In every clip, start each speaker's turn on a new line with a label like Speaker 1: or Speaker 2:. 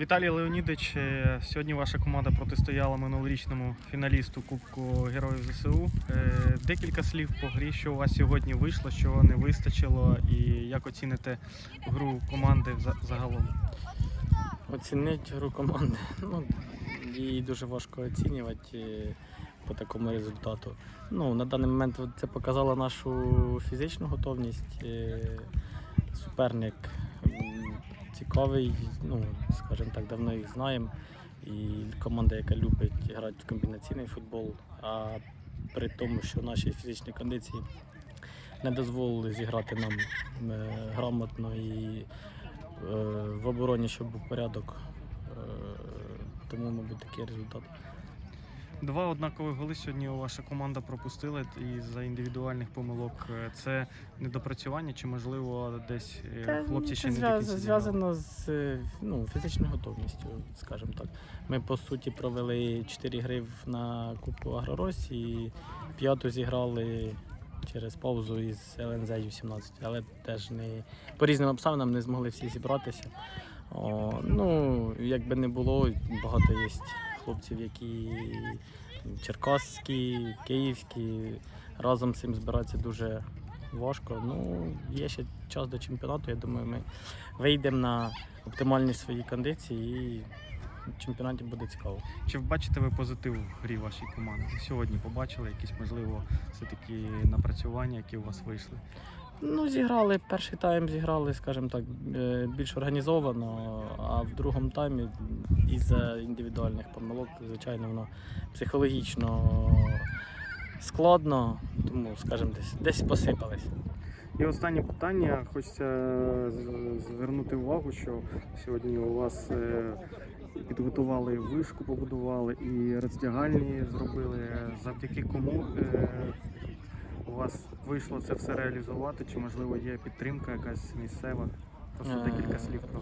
Speaker 1: Віталій Леонідович, е, сьогодні ваша команда протистояла минулорічному фіналісту Кубку Героїв ЗСУ. Е, Декілька слів по грі, що у вас сьогодні вийшло, що не вистачило, і як оціните гру команди загалом.
Speaker 2: Оцінити гру команди. Ну, її дуже важко оцінювати е, по такому результату. Ну, на даний момент це показало нашу фізичну готовність. Суперник цікавий, ну, скажімо так, давно їх знаємо. І команда, яка любить грати в комбінаційний футбол, а при тому, що наші фізичні кондиції не дозволили зіграти нам е, грамотно і е, в обороні, щоб був порядок. Е, Тому, мабуть, такий результат.
Speaker 1: Два однакові голи сьогодні ваша команда пропустила і за індивідуальних помилок. Е, Це недопрацювання чи можливо десь е,
Speaker 2: Та,
Speaker 1: хлопці ще
Speaker 2: це
Speaker 1: не
Speaker 2: зв'язано з е, ну, фізичною готовністю, скажімо так. Ми по суті провели 4 гри на Кубку Агроросі і п'яту зіграли через паузу із ЛНЗ Ю-17, але теж не по різним обставинам не змогли всі зібратися. О, ну, як би не було, багато є хлопців, які черкаські, київські. Разом з цим збиратися дуже важко. Ну, є ще час до чемпіонату. Я думаю, ми вийдемо на оптимальні свої кондиції і в чемпіонаті буде цікаво.
Speaker 1: Чи бачите ви позитив в грі вашій команди? Сьогодні побачили якісь можливо все-таки напрацювання, які у вас вийшли?
Speaker 2: Ну, зіграли перший тайм, зіграли, скажімо так, е, більш організовано, а в другому таймі із-за індивідуальних помилок, звичайно, воно психологічно складно, тому, скажімо, десь, десь посипались.
Speaker 1: І останнє питання. Хочеться звернути увагу, що сьогодні у вас е, підготували вишку, побудували і роздягальні зробили. Завдяки кому е, вийшло це все реалізувати? Чи можливо є підтримка якась місцева? Просто декілька слів про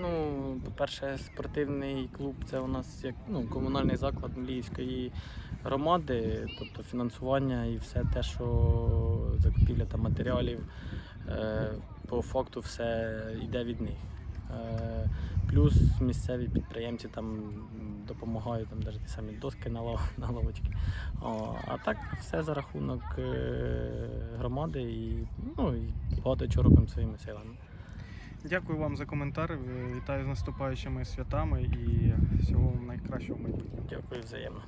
Speaker 2: Ну, по-перше, спортивний клуб це у нас як ну, комунальний заклад Мліївської громади, тобто фінансування і все те, що закупівля там, матеріалів, е, по факту все йде від них. Плюс місцеві підприємці там допомагають, там навіть ті самі доски на, лав, на лавочки. О, а так все за рахунок е, громади і, ну, і багато чого робимо своїми силами.
Speaker 1: Дякую вам за коментар. Е, Вітаю з наступаючими святами і всього вам найкращого майбутнього.
Speaker 2: Дякую взаємно.